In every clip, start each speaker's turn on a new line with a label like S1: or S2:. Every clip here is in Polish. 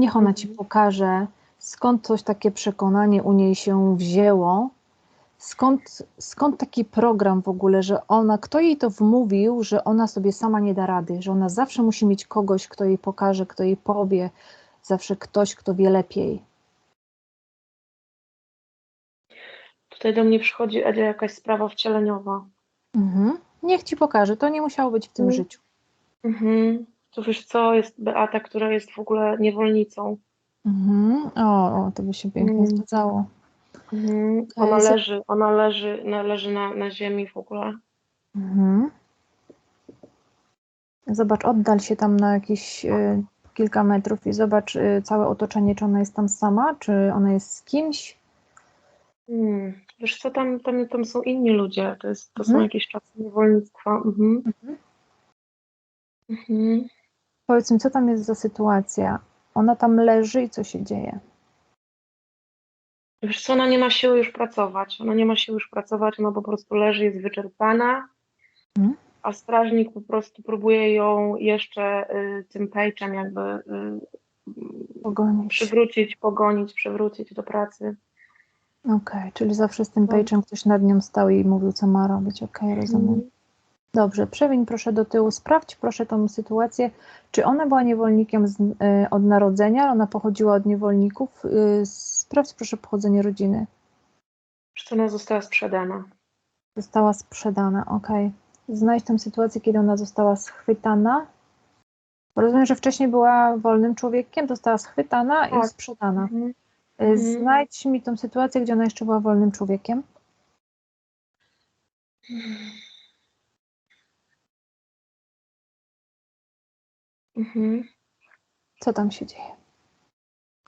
S1: Niech ona ci pokaże, skąd coś takie przekonanie u niej się wzięło, skąd, skąd taki program w ogóle, że ona, kto jej to wmówił, że ona sobie sama nie da rady, że ona zawsze musi mieć kogoś, kto jej pokaże, kto jej powie, zawsze ktoś, kto wie lepiej.
S2: Tutaj do mnie przychodzi Edzia jakaś sprawa wcieleniowa.
S1: Mhm. Niech ci pokaże, to nie musiało być w tym
S2: Mhm.
S1: życiu.
S2: Mhm. To wiesz co, jest Beata, która jest w ogóle niewolnicą.
S1: Mhm. O, o, to by się pięknie
S2: Mm.
S1: zgadzało.
S2: Mhm.
S1: Okej,
S2: Ona leży, ona leży, na, leży na, na ziemi w ogóle.
S1: Mhm. Zobacz, oddal się tam na jakieś y, kilka metrów i zobacz y, całe otoczenie, czy ona jest tam sama, czy ona jest z kimś.
S2: Hmm. Wiesz co, tam, tam, tam są inni ludzie, to, jest, to są
S1: Mhm.
S2: jakieś czasy niewolnictwa. Mhm.
S1: Mhm. Powiedz mi, co tam jest za sytuacja? Ona tam leży i co się dzieje?
S2: Wiesz co, ona nie ma siły już pracować. Ona nie ma siły już pracować, ona po prostu leży, jest wyczerpana,
S1: Mhm.
S2: a strażnik po prostu próbuje ją jeszcze y, tym pejczem jakby y,
S1: Pogonić.
S2: przywrócić, pogonić, przywrócić do pracy.
S1: Okej, czyli zawsze z tym
S2: No.
S1: pejczem ktoś nad nią stał i mówił, co ma robić. Okej, rozumiem.
S2: Mhm.
S1: Dobrze, przewiń proszę do tyłu, sprawdź proszę tą sytuację, czy ona była niewolnikiem z, y, od narodzenia, ona pochodziła od niewolników. Y, sprawdź proszę pochodzenie rodziny.
S2: Co, ona została sprzedana.
S1: Została sprzedana, okej. Znajdź tę sytuację, kiedy ona została schwytana. Rozumiem, że wcześniej była wolnym człowiekiem, została schwytana i
S2: Tak.
S1: sprzedana.
S2: Mhm.
S1: Y,
S2: Mhm.
S1: Znajdź mi tą sytuację, gdzie ona jeszcze była wolnym człowiekiem.
S2: Mhm.
S1: Co tam się dzieje?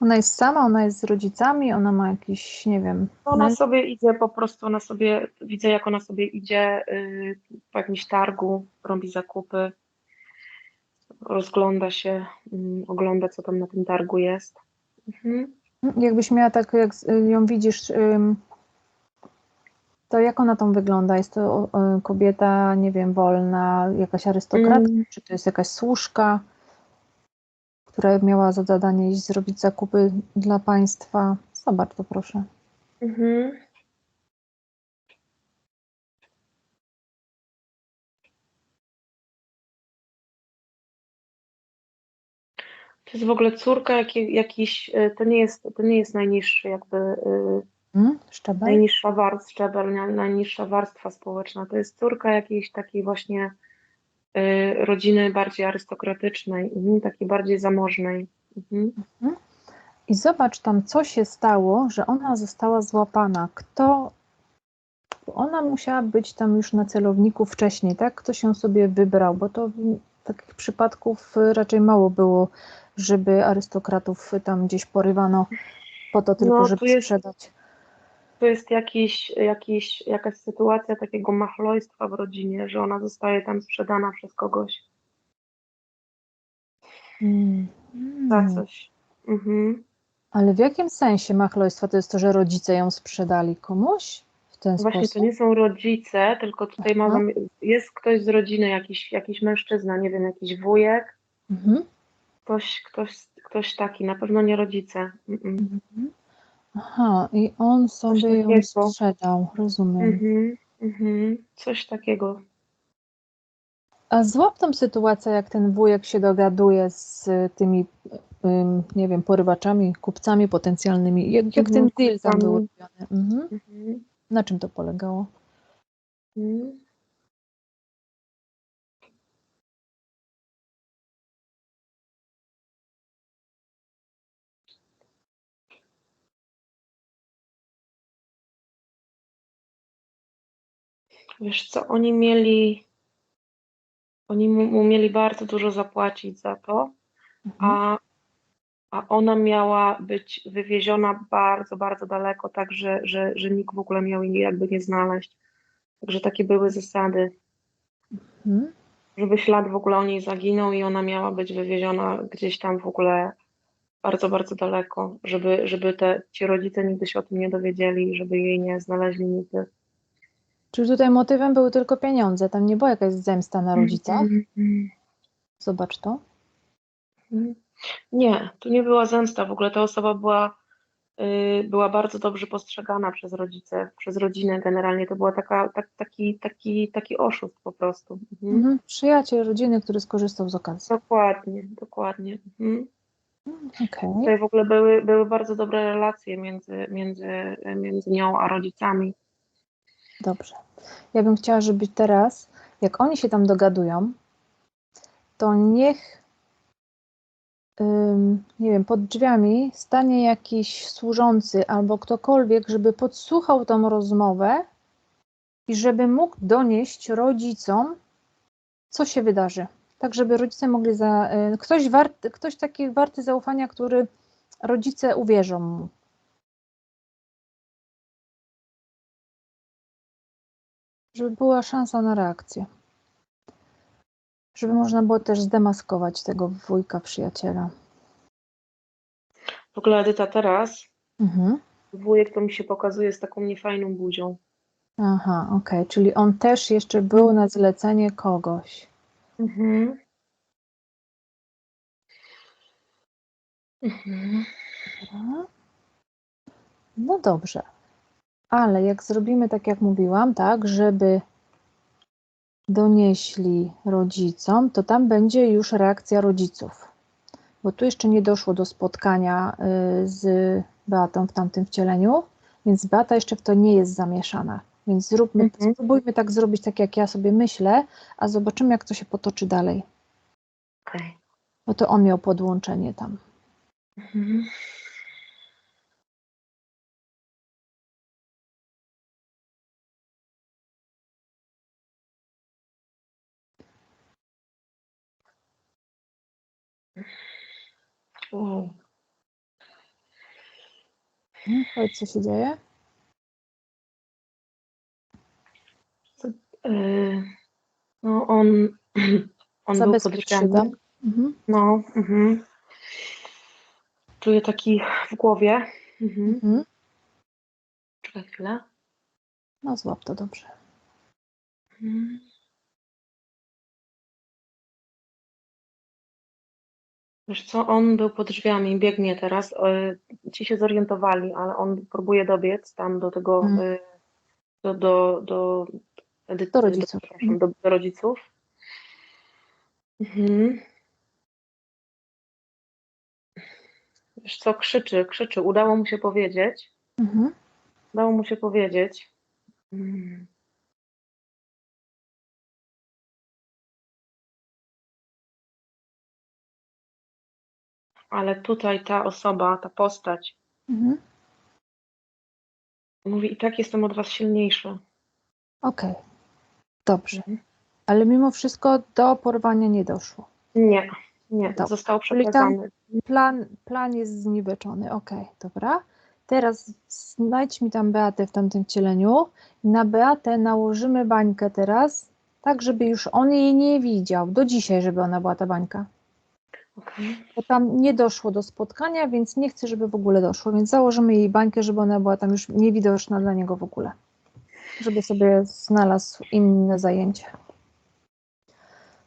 S1: Ona jest sama, ona jest z rodzicami, ona ma jakiś, nie wiem,
S2: Ona
S1: męż-
S2: sobie idzie po prostu, ona sobie, widzę jak ona sobie idzie y, po jakimś targu, robi zakupy, rozgląda się, mm, ogląda co tam na tym targu jest. Mhm.
S1: Jakbyś miała tak, jak z- ją widzisz, ym, to jak ona tam wygląda? Jest to y, kobieta, nie wiem, wolna, jakaś arystokratka,
S2: Mm.
S1: czy to jest jakaś służka, która miała za zadanie iść zrobić zakupy dla państwa? Zobacz to proszę.
S2: Mhm. To jest w ogóle córka jakiej, jakiś, y, to nie jest, to nie jest najniższy jakby, y,
S1: Hmm? Szczebel?
S2: najniższa warstwa, szczebel, naj- najniższa warstwa społeczna. To jest córka jakiejś takiej właśnie rodziny bardziej arystokratycznej, mhm, takiej bardziej zamożnej. Mhm.
S1: I zobacz tam, co się stało, że ona została złapana. Kto. Ona musiała być tam już na celowniku wcześniej, tak? Ktoś ją sobie wybrał, bo to w- takich przypadków y, raczej mało było, żeby arystokratów tam gdzieś porywano po to tylko,
S2: No,
S1: żeby
S2: jest-
S1: sprzedać.
S2: To jest jakiś, jakiś, jakaś sytuacja takiego machlojstwa w rodzinie, że ona zostaje tam sprzedana przez kogoś
S1: Mm.
S2: za coś. Mhm.
S1: Ale w jakim sensie machlojstwo? To jest to, że rodzice ją sprzedali komuś w ten
S2: Właśnie
S1: sposób?
S2: to nie są rodzice, tylko tutaj
S1: Aha.
S2: mamy, jest ktoś z rodziny, jakiś, jakiś mężczyzna, nie wiem, jakiś wujek,
S1: Mhm.
S2: ktoś, ktoś, ktoś taki, na pewno nie rodzice. Mhm.
S1: Mhm. Aha, i on sobie ją
S2: takiego.
S1: sprzedał, rozumiem.
S2: Mhm. Mhm. Coś takiego.
S1: A złap tą sytuację, jak ten wujek się dogaduje z tymi, ym, nie wiem, porywaczami, kupcami potencjalnymi. Jak, jak ten
S2: Mhm,
S1: deal tam był
S2: kupcami.
S1: robiony? Mhm.
S2: Mhm.
S1: Na czym to polegało?
S2: Mhm. Wiesz co, oni mieli, oni mu, mu mieli bardzo dużo zapłacić za to,
S1: Mhm.
S2: a, a ona miała być wywieziona bardzo, bardzo daleko, tak, że, że, że nikt w ogóle miał jej jakby nie znaleźć. Także takie były zasady,
S1: Mhm.
S2: żeby ślad w ogóle o niej zaginął i ona miała być wywieziona gdzieś tam w ogóle bardzo, bardzo daleko, żeby, żeby te, ci rodzice nigdy się o tym nie dowiedzieli, żeby jej nie znaleźli nigdy.
S1: Czyli tutaj motywem były tylko pieniądze, tam nie była jakaś zemsta na rodzicach?
S2: Mhm.
S1: Zobacz to.
S2: Nie, tu nie była zemsta. W ogóle ta osoba była, y, była bardzo dobrze postrzegana przez rodzice, przez rodzinę generalnie. To była taka, tak, taki, taki, taki oszust po prostu. Mhm.
S1: Mhm. Przyjaciel rodziny, który skorzystał z okazji.
S2: Dokładnie, dokładnie. Mhm.
S1: Okej.
S2: Tutaj w ogóle były, były bardzo dobre relacje między, między, między nią a rodzicami.
S1: Dobrze. Ja bym chciała, żeby teraz, jak oni się tam dogadują, to niech, ym, nie wiem, pod drzwiami stanie jakiś służący albo ktokolwiek, żeby podsłuchał tą rozmowę i żeby mógł donieść rodzicom, co się wydarzy. Tak, żeby rodzice mogli za. y, Ktoś, wart, ktoś taki warty zaufania, który rodzice uwierzą mu. Żeby była szansa na reakcję. Żeby można było też zdemaskować tego wujka przyjaciela.
S2: W ogóle Edyta teraz,
S1: Mhm.
S2: wujek to mi się pokazuje z taką niefajną buzią.
S1: Aha, okej, czyli on też jeszcze był na zlecenie kogoś.
S2: Mhm. Mhm.
S1: No dobrze. Ale jak zrobimy tak, jak mówiłam, tak, żeby donieśli rodzicom, to tam będzie już reakcja rodziców. Bo tu jeszcze nie doszło do spotkania y, z Beatą w tamtym wcieleniu, więc Beata jeszcze w to nie jest zamieszana. Więc zróbmy,
S2: Mhm.
S1: spróbujmy tak zrobić, tak jak ja sobie myślę, a zobaczymy, jak to się potoczy dalej.
S2: Okej.
S1: Bo to on miał podłączenie tam.
S2: Mhm. Wow.
S1: Hmm, Powiedz, co się dzieje?
S2: Y, No on, on był pod
S1: Zabezpiecz się
S2: drzwiami.
S1: tam. Mhm.
S2: No, mhm. Czuję taki w głowie. Mhm.
S1: Mhm.
S2: Czekaj chwilę.
S1: No złap to dobrze.
S2: Mhm. Wiesz co, on był pod drzwiami, biegnie teraz. y, Ci się zorientowali, ale on próbuje dobiec tam do tego,
S1: Mm.
S2: y, do, do, do,
S1: Do rodziców.
S2: przepraszam, do, do rodziców. Mhm. Wiesz co, krzyczy, krzyczy. Udało mu się powiedzieć.
S1: Mhm.
S2: Udało mu się powiedzieć. Mm. Ale tutaj ta osoba, ta postać
S1: Mhm.
S2: mówi, i tak jestem od was silniejszy.
S1: Okej. Dobrze.
S2: Mhm.
S1: Ale mimo wszystko do porwania nie doszło.
S2: Nie, nie,
S1: Dobra.
S2: został przekazany.
S1: Plan, plan jest zniweczony. Okej, dobra. Teraz znajdź mi tam Beatę w tamtym wcieleniu. Na Beatę nałożymy bańkę teraz, tak żeby już on jej nie widział. Do dzisiaj, żeby ona była ta bańka. Bo tam nie doszło do spotkania, więc nie chcę, żeby w ogóle doszło. Więc założymy jej bańkę, żeby ona była tam już niewidoczna dla niego w ogóle. Żeby sobie znalazł inne zajęcie.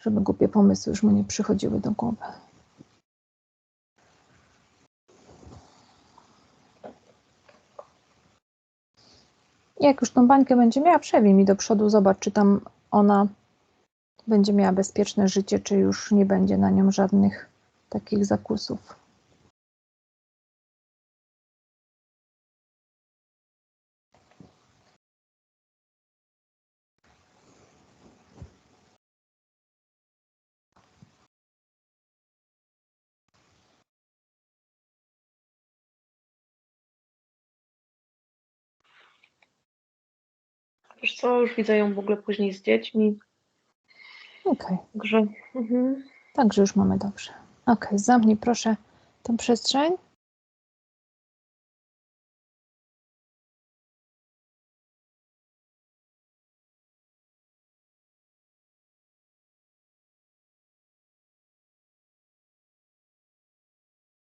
S1: Żeby głupie pomysły już mu nie przychodziły do głowy. Jak już tą bańkę będzie miała, przewij mi do przodu, zobacz, czy tam ona będzie miała bezpieczne życie, czy już nie będzie na nią żadnych takich zakusów.
S2: Co, już widzę ją w ogóle później z dziećmi.
S1: Okej,
S2: Także mhm.
S1: także już mamy dobrze. Okej, zamknij proszę tą przestrzeń.